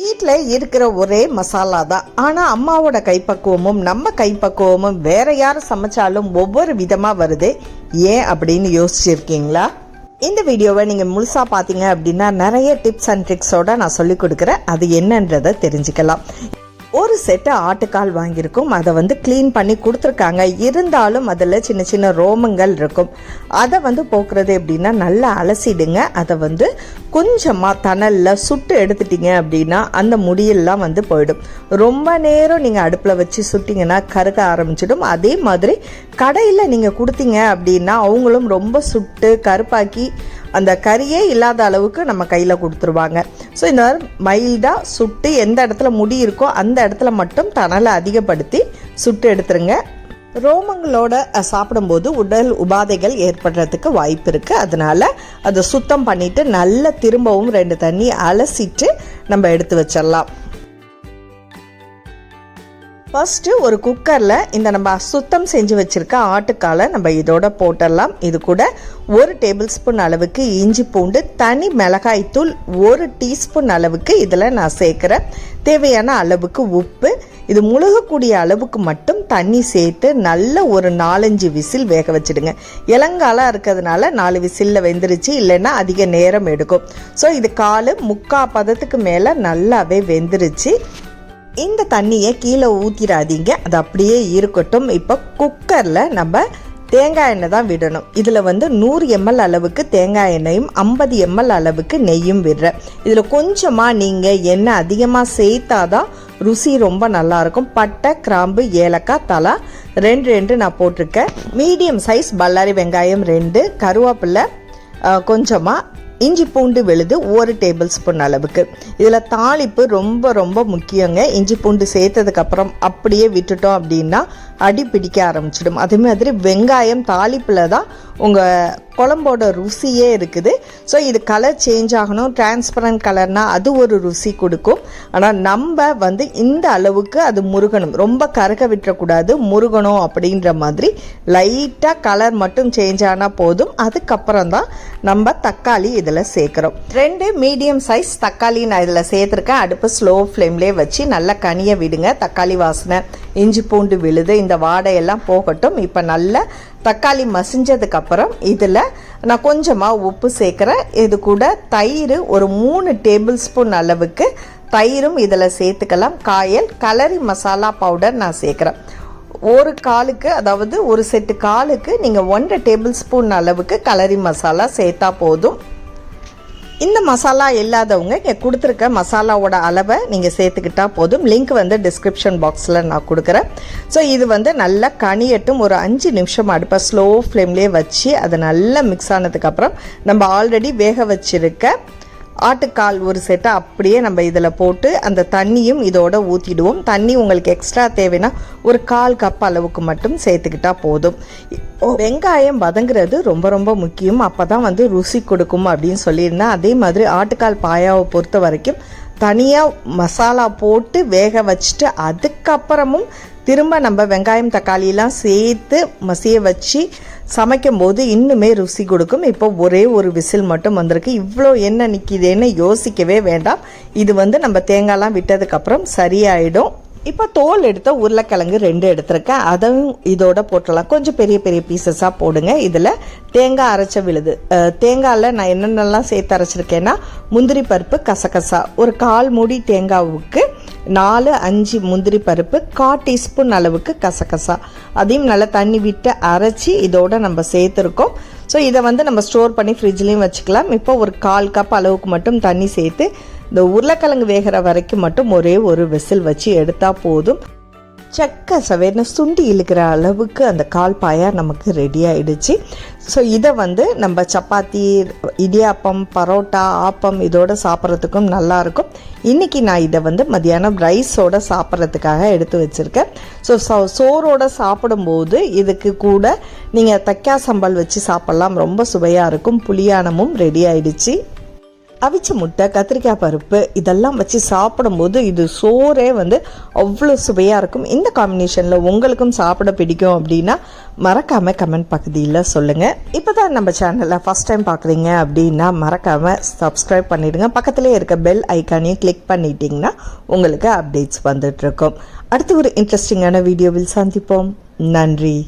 வீட்டில் இருக்கிற ஒரே மசாலா தான். ஆனால் அம்மாவோட கைப்பக்குவமும் நம்ம கைப்பக்குவமும் வேற யார் சமைச்சாலும் ஒவ்வொரு விதமாக வருது. ஏன் அப்படின்னு யோசிச்சிருக்கீங்களா? இந்த வீடியோவை நீங்கள் முழுசாக பார்த்தீங்க அப்படின்னா நிறைய டிப்ஸ் அண்ட் ட்ரிக்ஸோட நான் சொல்லிக் கொடுக்குறேன். அது என்னன்றதை தெரிஞ்சுக்கலாம். ஒரு செட்டு ஆட்டுக்கால் வாங்கியிருக்கும். அதை வந்து க்ளீன் பண்ணி கொடுத்துருக்காங்க. இருந்தாலும் அதில் சின்ன சின்ன ரோமங்கள் இருக்கும். அதை வந்து போக்குறது எப்படின்னா நல்லா அலசிடுங்க. அதை வந்து கொஞ்சமாக தணலில் சுட்டு எடுத்துட்டீங்க அப்படின்னா அந்த முடியெல்லாம் வந்து போயிடும். ரொம்ப நேரம் நீங்கள் அடுப்பில் வச்சு சுட்டிங்கன்னா கருக ஆரம்பிச்சிடும். அதே மாதிரி கடையில் நீங்கள் கொடுத்தீங்க அப்படின்னா அவங்களும் ரொம்ப சுட்டு கருப்பாக்கி அந்த கறியே இல்லாத அளவுக்கு நம்ம கையில் கொடுத்துருவாங்க. ஸோ இந்த மாதிரி மைல்டாக சுட்டு எந்த இடத்துல முடி இருக்கோ அந்த இடத்துல மட்டும் தணலை அதிகப்படுத்தி சுட்டு எடுத்துருங்க. ரோமங்களோட சாப்பிடும்போது உடல் உபாதைகள் ஏற்படுறதுக்கு வாய்ப்பு இருக்குது அதனால் அதை சுத்தம் பண்ணிவிட்டு நல்லா திரும்பவும் ரெண்டு தண்ணி அலசிட்டு நம்ம எடுத்து வச்சிடலாம். ஃபஸ்ட்டு ஒரு குக்கரில் இந்த நம்ம சுத்தம் செஞ்சு வச்சுருக்க ஆட்டுக்காலை நம்ம இதோட போட்டுடலாம் இது கூட ஒரு டேபிள் ஸ்பூன் அளவுக்கு இஞ்சி பூண்டு தனி மிளகாய்த்தூள் ஒரு டீஸ்பூன் அளவுக்கு இதில் நான் சேர்க்குறேன். தேவையான அளவுக்கு உப்பு இது முழுகக்கூடிய அளவுக்கு மட்டும் தண்ணி சேர்த்து நல்ல ஒரு நாலஞ்சு விசில் வேக வச்சிடுங்க. இளங்காலாக இருக்கிறதுனால நாலு விசிலில் வெந்துருச்சு இல்லைன்னா அதிக நேரம் எடுக்கும். ஸோ இது காலு முக்கா பதத்துக்கு மேலே நல்லாவே வெந்துருச்சு. இந்த தண்ணியை கீழே ஊற்றிடாதீங்க அது அப்படியே இருக்கட்டும். இப்போ குக்கரில் நம்ம தேங்காய் எண்ணெய் தான் விடணும். இதில் வந்து நூறு எம்எல் அளவுக்கு தேங்காய் எண்ணெயும் ஐம்பது எம்எல் அளவுக்கு நெய்யும் விடுறேன். இதில் கொஞ்சமாக நீங்கள் எண்ணெய் அதிகமாக சேர்த்தாதான் ருசி ரொம்ப நல்லாயிருக்கும். பட்டை கிராம்பு ஏலக்காய் தலா ரெண்டு ரெண்டு நான் போட்டிருக்கேன். மீடியம் சைஸ் பல்லாரி வெங்காயம் ரெண்டு கருவேப்பிலை கொஞ்சமாக இஞ்சி பூண்டு விழுது ஒரு டேபிள் ஸ்பூன் அளவுக்கு. இதில் தாளிப்பு ரொம்ப ரொம்ப முக்கியங்க. இஞ்சி பூண்டு சேர்த்ததுக்கப்புறம் அப்படியே விட்டுட்டோம் அப்படின்னா அடி பிடிக்க ஆரம்பிச்சிடும். அதே மாதிரி வெங்காயம் தாளிப்பில் தான் உங்கள் குழம்போட ருசியே இருக்குது. ஸோ இது கலர் சேஞ்ச் ஆகணும். டிரான்ஸ்பரண்ட் கலர்னால் அது ஒரு ருசி கொடுக்கும். ஆனால் நம்ம வந்து இந்த அளவுக்கு அது முருகணும். ரொம்ப கருக விட்டுறக்கூடாது. முருகணும் அப்படின்ற மாதிரி லைட்டாக கலர் மட்டும் சேஞ்ச் ஆனால் போதும். அதுக்கப்புறம் தான் நம்ம தக்காளி இதில் சேர்க்குறோம். ரெண்டு மீடியம் சைஸ் தக்காளி நான் இதில் சேர்த்துருக்கேன். அடுப்பு ஸ்லோ ஃப்ளேம்லேயே வச்சு நல்லா கனியை விடுங்க. தக்காளி வாசனை இஞ்சி பூண்டு விழுது இந்த வாடையெல்லாம் போகட்டும். இப்போ நல்லா தக்காளி மசிஞ்சதுக்கப்புறம் இதில் நான் கொஞ்சமாக உப்பு சேர்க்குறேன். இது கூட தயிர் ஒரு மூணு டேபிள் ஸ்பூன் அளவுக்கு தயிரும் இதில் சேர்த்துக்கலாம். காயல் கலரி மசாலா பவுடர் நான் சேர்க்குறேன். ஒரு காலுக்கு அதாவது ஒரு செட்டு காலுக்கு நீங்கள் ஒன்றரை டேபிள் ஸ்பூன் அளவுக்கு கலரி மசாலா சேர்த்தா போதும். இந்த மசாலா இல்லாதவங்க இங்கே கொடுத்துருக்க மசாலாவோட அளவை நீங்கள் சேர்த்துக்கிட்டால் போதும். லிங்க் வந்து டிஸ்கிரிப்ஷன் பாக்ஸில் நான் கொடுக்குறேன். ஸோ இது வந்து நல்லா கனியட்டும். ஒரு அஞ்சு நிமிஷம் அடுப்பை ஸ்லோ ஃப்ளேம்லேயே வச்சு அதை நல்லா மிக்ஸ் ஆனதுக்கப்புறம் நம்ம ஆல்ரெடி வேக வச்சுருக்க ஆட்டுக்கால் ஒரு செட்டை அப்படியே நம்ம இதில் போட்டு அந்த தண்ணியும் இதோட ஊற்றிடுவோம் தண்ணி உங்களுக்கு எக்ஸ்ட்ரா தேவைன்னா ஒரு கால் கப் அளவுக்கு மட்டும் சேர்த்துக்கிட்டா போதும். வெங்காயம் வதங்குறது ரொம்ப ரொம்ப முக்கியம். அப்போ தான் வந்து ருசி கொடுக்கும் அப்படின்னு சொல்லியிருந்தேன். அதே மாதிரி ஆட்டுக்கால் பாயாவை பொறுத்த வரைக்கும் தனியாக மசாலா போட்டு வேக வச்சுட்டு அதுக்கப்புறமும் திரும்ப நம்ம வெங்காயம் தக்காளியெலாம் சேர்த்து மசிய வச்சு சமைக்கும்போது இன்னுமே ருசி கொடுக்கும். இப்போ ஒரே ஒரு விசில் மட்டும் வந்திருக்கு. இவ்வளோ என்ன நிற்கிதுன்னு யோசிக்கவே வேண்டாம். இது வந்து நம்ம தேங்காய்லாம் விட்டதுக்கப்புறம் சரியாயிடும். இப்போ தோல் எடுத்த உருளைக்கிழங்கு ரெண்டு எடுத்திருக்கேன். அதையும் இதோட போட்டுடலாம். கொஞ்சம் பெரிய பெரிய பீசஸாக போடுங்க. இதில் தேங்காய் அரைச்ச விழுது. தேங்காயில் நான் என்னென்னலாம் சேர்த்து அரைச்சிருக்கேன்னா முந்திரி பருப்பு கசகசா. ஒரு கால் மூடி தேங்காவுக்கு நாலு அஞ்சு முந்திரி பருப்பு கா டீஸ்பூன் அளவுக்கு கசகசா. அதையும் நல்லா தண்ணி விட்டு அரைச்சி இதோட நம்ம சேர்த்துருக்கோம். ஸோ இதை வந்து நம்ம ஸ்டோர் பண்ணி ஃப்ரிட்ஜ்லேயும் வச்சுக்கலாம். இப்போ ஒரு கால் கப் அளவுக்கு மட்டும் தண்ணி சேர்த்து இந்த உருளைக்கிழங்கு வேகிற வரைக்கும் மட்டும் ஒரே ஒரு விசில் வச்சு எடுத்தால் போதும். செக்க சவேர்னு சுண்டி இழுக்கிற அளவுக்கு அந்த கால் பாயா நமக்கு ரெடி ஆயிடுச்சு. ஸோ இதை வந்து நம்ம சப்பாத்தி இடியாப்பம் பரோட்டா ஆப்பம் இதோட சாப்பிட்றதுக்கும் நல்லாயிருக்கும் இன்றைக்கி நான் இதை வந்து மதியானம் ரைஸோட சாப்பிட்றதுக்காக எடுத்து வச்சுருக்கேன். ஸோ சோ சோறோடு சாப்பிடும்போது இதுக்கு கூட நீங்கள் தக்கா சம்பல் வச்சு சாப்பிட்லாம். ரொம்ப சுவையாக இருக்கும். புளியானமும் ரெடி ஆயிடுச்சு. அவிச்ச முட்டை கத்திரிக்காய் பருப்பு இதெல்லாம் வச்சு சாப்பிடும்போது இது சோறே வந்து அவ்வளோ சுவையாக இருக்கும். இந்த காம்பினேஷனில் உங்களுக்கும் சாப்பிட பிடிக்கும் அப்படின்னா மறக்காமல் கமெண்ட் பகுதியில் சொல்லுங்கள் இப்போ தான் நம்ம சேனலில் ஃபஸ்ட் டைம் பார்க்குறீங்க அப்படின்னா மறக்காமல் சப்ஸ்கிரைப் பண்ணிவிடுங்க பக்கத்துலேயே இருக்க பெல் ஐக்கானையும் கிளிக் பண்ணிட்டீங்கன்னா உங்களுக்கு அப்டேட்ஸ் வந்துட்டுருக்கும் அடுத்து ஒரு இன்ட்ரெஸ்டிங்கான வீடியோவில் சந்திப்போம். நன்றி.